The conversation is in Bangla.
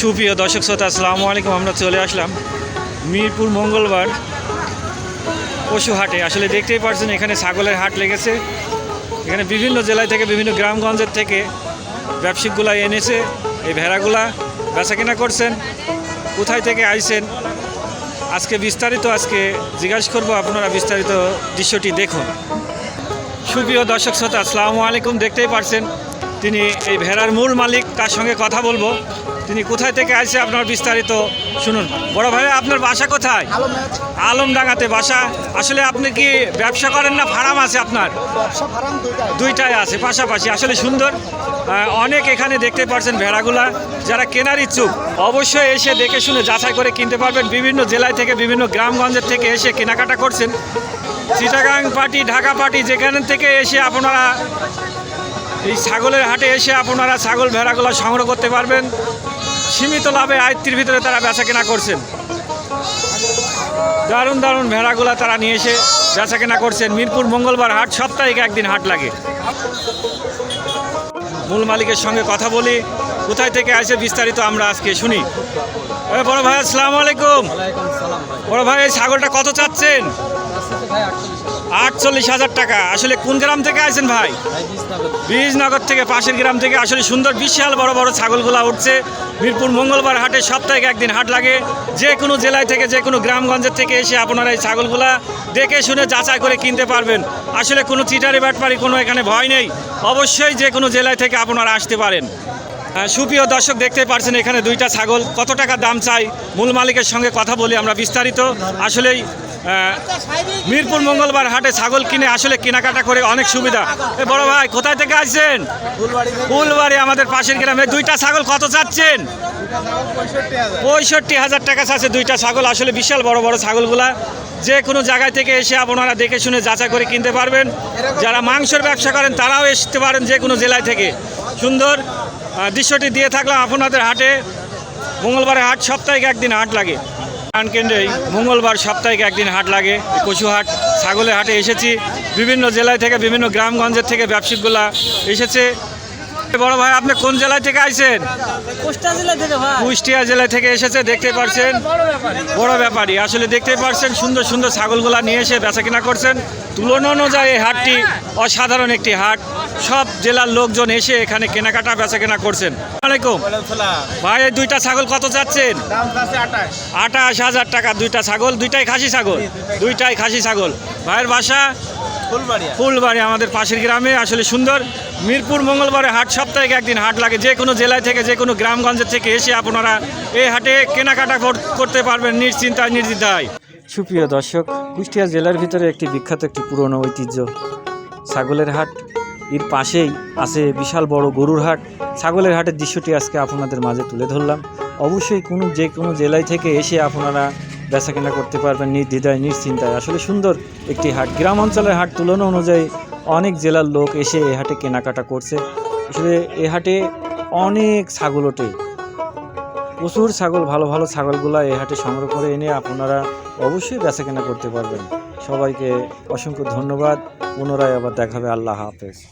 সুপ্রিয় দর্শক শ্রোতা, আসসালামু আলাইকুম। আমরা চলে আসলাম মিরপুর মঙ্গলবার পশু হাটে। আসলে দেখতেই পারছেন, এখানে ছাগলের হাট লেগেছে। এখানে বিভিন্ন জেলায় থেকে, বিভিন্ন গ্রামগঞ্জের থেকে ব্যবসায়িকগুলা এনেছে। এই ভেড়াগুলা বেচা কেনা করছেন, কোথায় থেকে আইছেন? আজকে বিস্তারিত, আজকে জিজ্ঞাসা করব। আপনারা বিস্তারিত দৃশ্যটি দেখুন। সুপ্রিয় দর্শক শ্রোতা, আসসালামু আলাইকুম। দেখতেই পারছেন তিনি এই ভেড়ার মূল মালিক তার সঙ্গে কথা বলব? তিনি কোথায় থেকে আসছে আপনার বিস্তারিত শুনুন। বড় ভাই, আপনার বাসা কোথায়? আলমডাঙ্গাতে বাসা। আসলে আপনি কি ব্যবসা করেন না ফার্ম আছে আপনার? দুইটাই আছে, পাশাপাশি। আসলে সুন্দর। অনেক এখানে দেখতে পারছেন ভেড়াগুলা। যারা কেনার ইচ্ছুক, অবশ্যই এসে দেখে শুনে যাচাই করে কিনতে পারবেন। বিভিন্ন জেলায় থেকে, বিভিন্ন গ্রামগঞ্জের থেকে এসে কেনাকাটা করছেন। চিটাগাং পার্টি, ঢাকা পার্টি, যেখান থেকে এসে আপনারা এই ছাগলের হাটে এসে আপনারা ছাগল ভেড়াগুলো সংগ্রহ করতে পারবেন। সীমিত লাভে আয়ত্তির ভিতরে তারা বেচা কেনা করছেন। দারুণ দারুণ ভেড়াগুলা তারা নিয়ে এসে বেচা কেনা করছেন। মিরপুর মঙ্গলবার হাট সাপ্তাহিক একদিন হাট লাগে। মূল মালিকের সঙ্গে কথা বলি কোথায় থেকে আসে বিস্তারিত আমরা আজকে শুনি। বড় ভাই আসসালামু আলাইকুম। বড় ভাই এই ছাগলটা কত চাচ্ছেন? আটচল্লিশ হাজার টাকা। আসলে কোন গ্রাম থেকে আসেন ভাই? বীজনগর থেকে, পাশের গ্রাম থেকে। আসলে সুন্দর, বিশাল বড় বড় ছাগলগুলা উঠছে। মিরপুর, মঙ্গলবার হাটে সপ্তাহে একদিন হাট লাগে। যে কোনো জেলায় থেকে, যে কোনো গ্রামগঞ্জের থেকে এসে আপনারা এই ছাগলগুলা দেখে শুনে যাচাই করে কিনতে পারবেন। আসলে কোনো চিটারি ব্যাটপারি কোনো এখানে ভয় নেই। অবশ্যই যে কোনো জেলায় থেকে আপনারা আসতে পারেন। সুপ্রিয় দর্শক, দেখতে পারছেন এখানে দুইটা ছাগল। কত টাকা দাম চাই? মূল মালিকের সঙ্গে কথা বলি আমরা বিস্তারিত। আসলেই মিরপুর মঙ্গলবার হাটে ছাগল কিনে আসলে কেনাকাটা করে অনেক সুবিধা। এ বড় ভাই, কোথায় থেকে আসছেন? ফুলবাড়ি আমাদের পাশের গ্রামে। দুইটা ছাগল কত চাচ্ছেন? পঁয়ষট্টি হাজার টাকা চাচ্ছে দুইটা ছাগল। আসলে বিশাল বড় বড় ছাগলগুলা। যে কোনো জায়গায় থেকে এসে আপনারা দেখে শুনে যাচাই করে কিনতে পারবেন। যারা মাংসের ব্যবসা করেন, তারাও আসতে পারেন যে কোনো জেলায় থেকে। সুন্দর দৃশ্যটি দিয়ে থাকলাম আপনাদের হাটে। মঙ্গলবারে হাট সাপ্তাহিক একদিন হাট লাগে। কেন্দ্রেই মঙ্গলবার সাপ্তাহিক একদিন হাট লাগে। এই কচু হাট ছাগলের হাটে এসেছি। বিভিন্ন জেলায় থেকে বিভিন্ন গ্রামগঞ্জের থেকে ব্যবসায়িকগুলা এসেছে। বড় ভাই আপনি কোন জেলায় থেকে আইছেন? কুষ্টিয়া জেলা থেকে এসেছে দেখতে পারছেন। বড় ব্যাপারে। বড় ব্যাপারী। আসলে দেখতে পারছেন সুন্দর সুন্দর ছাগলগুলা নিয়ে এসে বেচা কিনা করছেন। তুলনা অনুযায়ী হাটটি অসাধারণ একটি হাট। সব জেলার লোকজন এসে এখানে কেনাকাটা বেচা কেনা করছেন। আলাইকুম। ভাই এই দুইটা ছাগল কত চাচ্ছেন আঠাশ। হাজার টাকা দুইটা ছাগল দুইটাই খাসি ছাগল? দুইটাই খাসি। ছাগল। ভাইয়ের বাসা ফুলবাড়ি আমাদের পাশের গ্রামে আসলে সুন্দর। মিরপুর মঙ্গলবারে হাট সপ্তাহে একদিন হাট লাগে। যে কোনো জেলায় থেকে যে কোনো গ্রামগঞ্জের থেকে এসে আপনারা এই হাটে কেনাকাটা করতে পারবেন নিশ্চিন্তায় নির্দ্বিধায়। সুপ্রিয় দর্শক কুষ্টিয়া জেলার ভিতরে একটি বিখ্যাত একটি পুরনো ঐতিহ্য। ছাগলের হাট এর পাশেই আছে বিশাল বড় গরুর হাট। ছাগলের হাটের দৃশ্যটি আজকে আপনাদের মাঝে তুলে ধরলাম। অবশ্যই কোনো যে কোনো জেলায় থেকে এসে আপনারা বেচা কেনা করতে পারবেন নির্দ্বিধায়, নিশ্চিন্তায়। আসলে সুন্দর একটি হাট। গ্রাম অঞ্চলের হাট তুলনা অনুযায়ী অনেক জেলার লোক এসে এ হাটে কেনাকাটা করছে। আসলে এ হাটে অনেক ছাগল ওঠে। প্রচুর ছাগল, ভালো ভালো ছাগলগুলা এই হাটে সংগ্রহ করে এনে আপনারা অবশ্যই বেচা কেনা করতে পারবেন। সবাইকে অসংখ্য ধন্যবাদ। পুনরায় আবার দেখাবে। আল্লাহ হাফেজ।